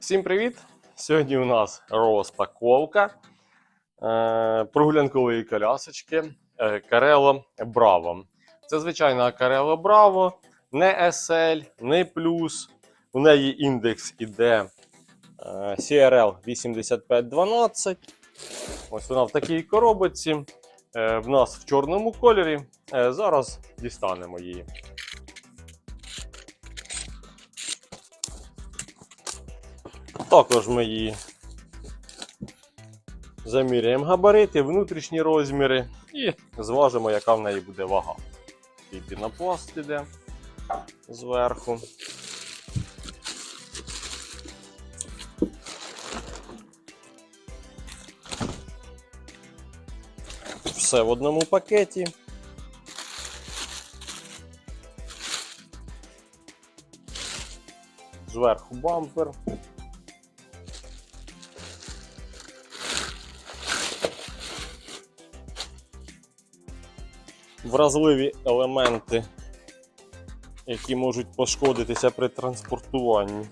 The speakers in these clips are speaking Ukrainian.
Всім привіт! Сьогодні у нас розпаковка е, прогулянкової колясочки е, Carello Bravo. Це звичайна Carello Bravo, не SL, не Plus. У неї індекс іде е, CRL 8512. Ось вона в такій коробочці. Е, в нас в чорному кольорі. Зараз дістанемо її. Також ми її заміряємо габарити, внутрішні розміри і зважимо, яка в неї буде вага. І пінопласт іде зверху. Все в одному пакеті. Зверху бампер. Вразливі елементи, які можуть пошкодитися при транспортуванні,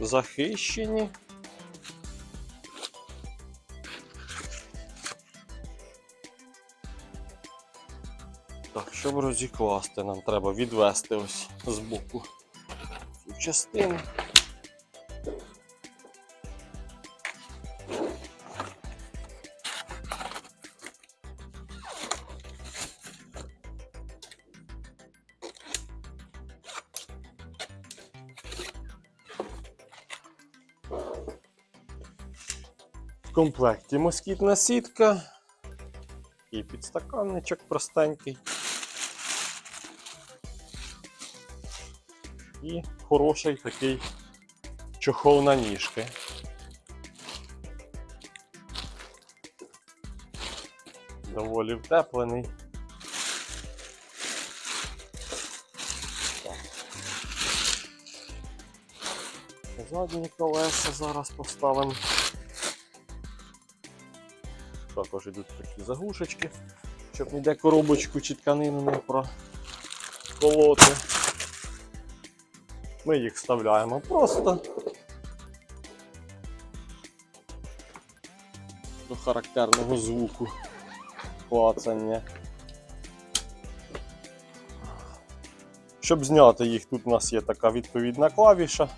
захищені. Так, щоб розікласти, нам треба відвести ось з боку цю частину. Комплекті москітна сітка і підстаканничок простенький. І хороший такий чохол на ніжки. Доволі втеплений. Задні колеса зараз поставимо. Також йдуть такі заглушечки, щоб ніде коробочку чи тканину не проколоти. Ми їх вставляємо просто до характерного звуку клацання. Щоб зняти їх, тут у нас є така відповідна клавіша,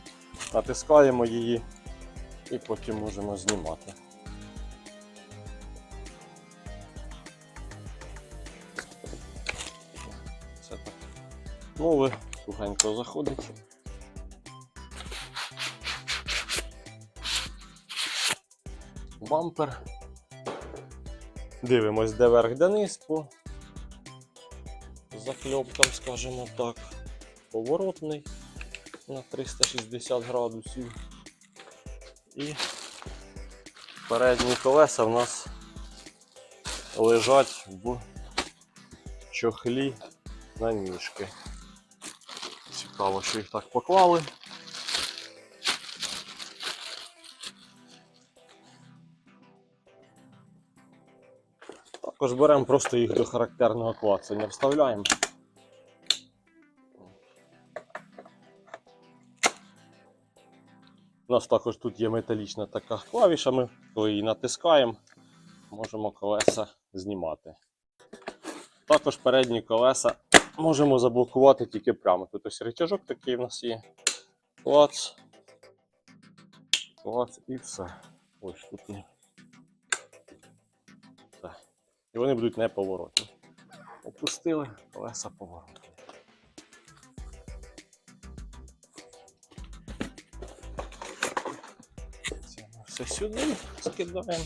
натискаємо її і потім можемо знімати. Нове, сухенько заходить. Бампер. Дивимось, де верх, де низ по закльопкам, скажімо так. Поворотний на 360 градусів. І передні колеса в нас лежать в чохлі на ніжки. Цікаво, що їх так поклали. Також беремо просто їх до характерного клацання, вставляємо. У нас також тут є металічна така клавіша, ми коли її натискаємо, можемо колеса знімати. Також передні колеса можемо заблокувати тільки прямо. Тут ось рычажок такий в нас є. Клац. Клац і все. Ось тут не. Все. І вони будуть неповоротні. Опустили, колеса поворотні. Це все сюди скидаємо.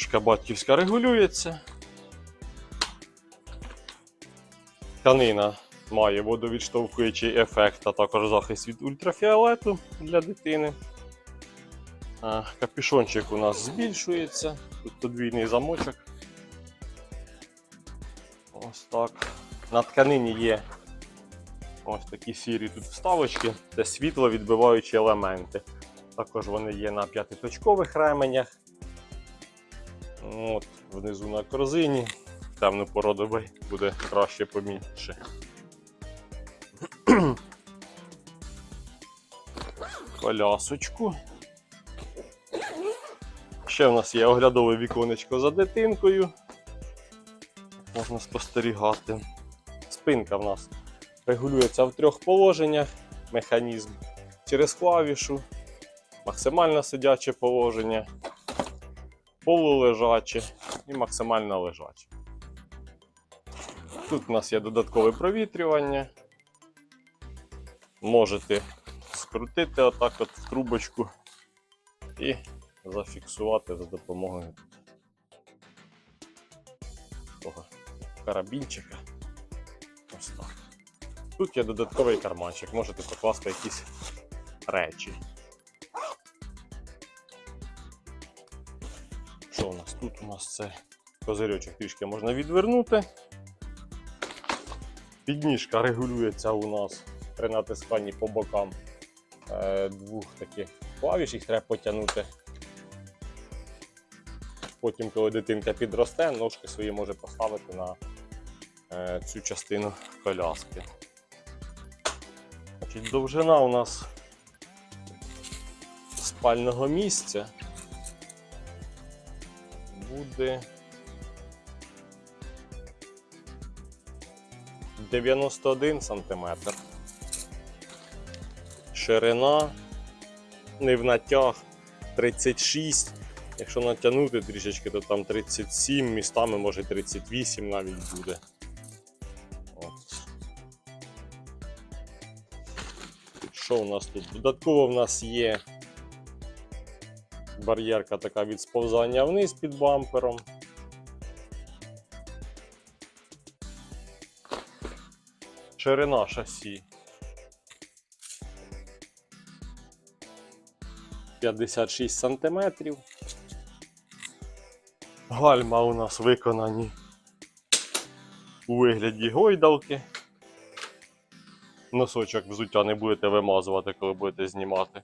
Ручка батьківська регулюється. Тканина має водовідштовхуючий ефект, а також захист від ультрафіолету для дитини. А, Капюшончик у нас збільшується. Тут подвійний замочок. Ось так. На тканині є ось такі сірі тут вставочки, це світловідбиваючі елементи. Також вони є на п'ятиточкових ременях. От, внизу на корзині. Темну породу бай, буде краще помітніше. Колясочку. Ще в нас є оглядове віконечко за дитинкою. Можна спостерігати. Спинка в нас регулюється в трьох положеннях. Механізм через клавішу, максимально сидяче положення, полулежаче і максимально лежаче. Тут у нас є додаткове провітрювання. Можете скрутити отак от в трубочку і зафіксувати за допомогою того карабінчика. Ось так. Тут є додатковий карманчик, можете покласти якісь речі. Тут? У нас це козирьочок трішки можна відвернути. Підніжка регулюється у нас при натисканні по бокам е, двох таких клавіш, їх треба потягнути. Потім, коли дитинка підросте, ножки свої може поставити на е, цю частину коляски. Довжина у нас спального місця буде 91 сантиметр. Ширина не в натяг 36. Якщо натягнути трішечки, то там 37, містами може 38 навіть буде. Що у нас тут? Додатково в нас є бар'єрка така від сповзання вниз під бампером. Ширина шасі 56 сантиметрів. Гальма у нас виконані у вигляді гойдалки. Носочок взуття не будете вимазувати, коли будете знімати.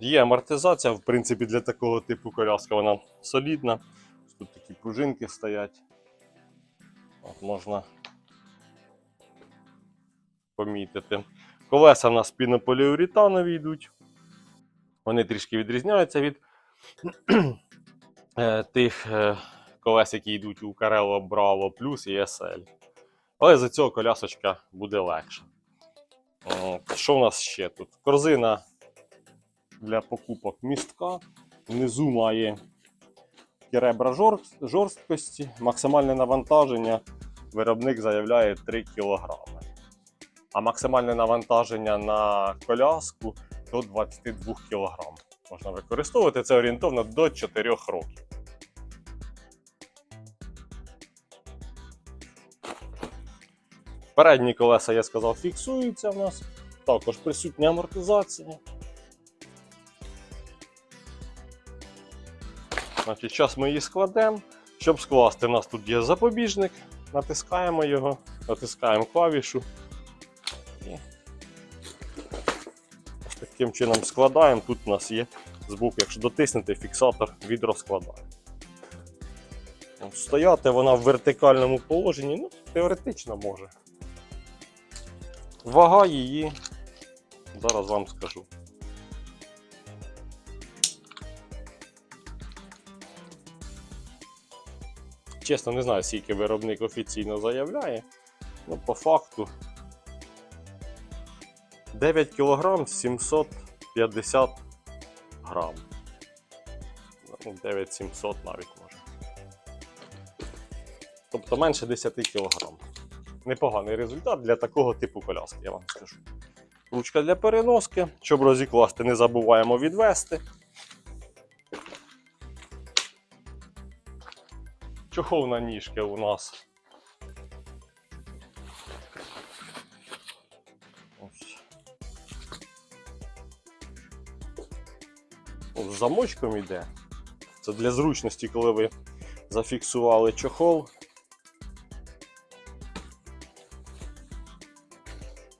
Є амортизація, в принципі, для такого типу коляска вона солідна. Тут такі пружинки стоять. От, можна помітити. Колеса в нас пінополіуретанові йдуть. Вони трішки відрізняються від е, тих е, колес, які йдуть у Carello Bravo Plus і SL. Але за цього колясочка буде легша. От, Що в нас ще тут? Корзина для покупок містка. Внизу має ребра жорсткості, максимальне навантаження. Виробник заявляє 3 кг. А максимальне навантаження на коляску до 22 кг. Можна використовувати це орієнтовно до 4 років. Передні колеса, я сказав, фіксуються в нас. Також присутня амортизація. Значить, зараз ми її складемо. Щоб скласти, у нас тут є запобіжник. Натискаємо його, натискаємо клавішу. І таким чином складаємо. Тут у нас є збоку, якщо дотиснете, фіксатор відрозкладає. Стояти вона в вертикальному положенні, ну, теоретично може. Вага її, зараз вам скажу. Чесно, не знаю, скільки виробник офіційно заявляє. Ну, по факту 9 кг 750 грам. Ну, 9700 навіть може. Тобто менше 10 кг. Непоганий результат для такого типу коляски, я вам скажу. Ручка для переноски. Щоб розікласти, не забуваємо відвести. Чохол на ніжки у нас. Ось. З замочком йде. Це для зручності, коли ви зафіксували чохол.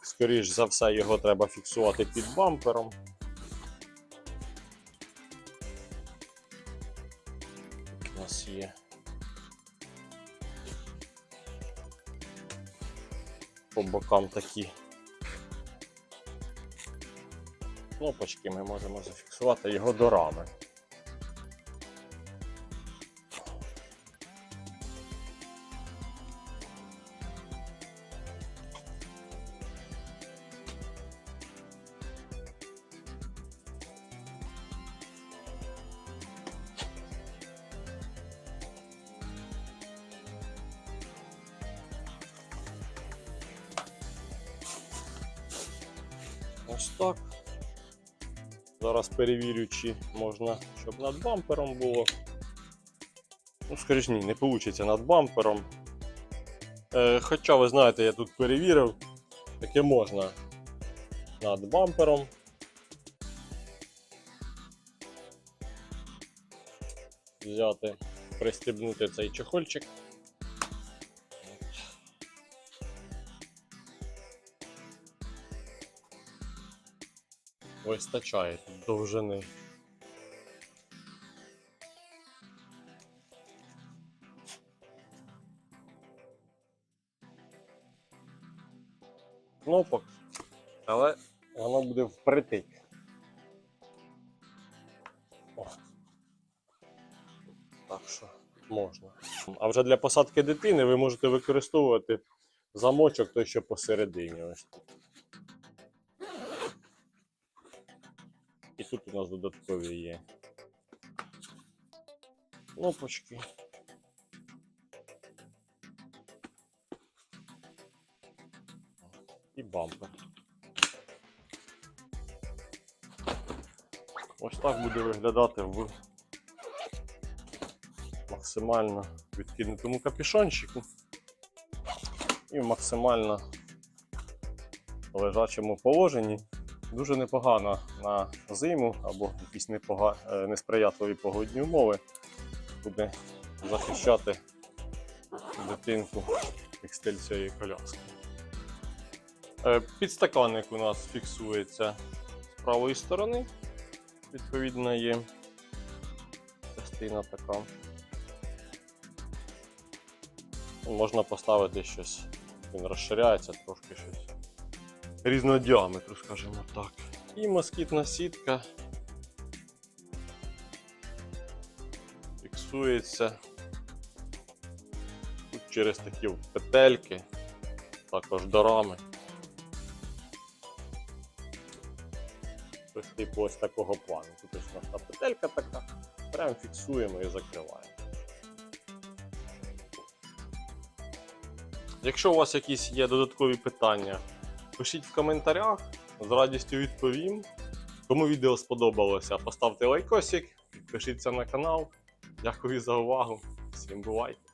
Скоріш за все, його треба фіксувати під бампером. у нас є. По бокам такі кнопочки ми можемо зафіксувати його до рами. Ось так. Зараз перевірю, чи можна, щоб над бампером було. Ну, скоріш ні, не вийде над бампером. Е, хоча, ви знаєте, я тут перевірив, таке можна над бампером. Взяти, пристебнути цей чехольчик. Вистачає тут довжини. Кнопок, але воно буде впритик. О. Так що можна. А вже для посадки дитини ви можете використовувати замочок той, що посередині. Ось. І тут у нас додаткові є кнопочки. І бампер. Ось так буде виглядати в максимально відкинутому капюшончику і в максимально лежачому положенні. Дуже непогано на зиму або якісь непога... е, несприятливі погодні умови буде захищати дитинку як стиль цієї коляски. Е, Підстаканник у нас фіксується з правої сторони. Відповідно, є частина така. Можна поставити щось, він розширяється трошки щось різного діаметру, скажімо так. І москітна сітка фіксується тут через такі петельки, також до рами. Ось типу ось такого плану. Тут ось у нас та петелька така, прям фіксуємо і закриваємо. Якщо у вас якісь є додаткові питання, пишіть в коментарях, з радістю відповім. Кому відео сподобалося, поставте лайкосик, підпишіться на канал. Дякую за увагу. Всім бувайте!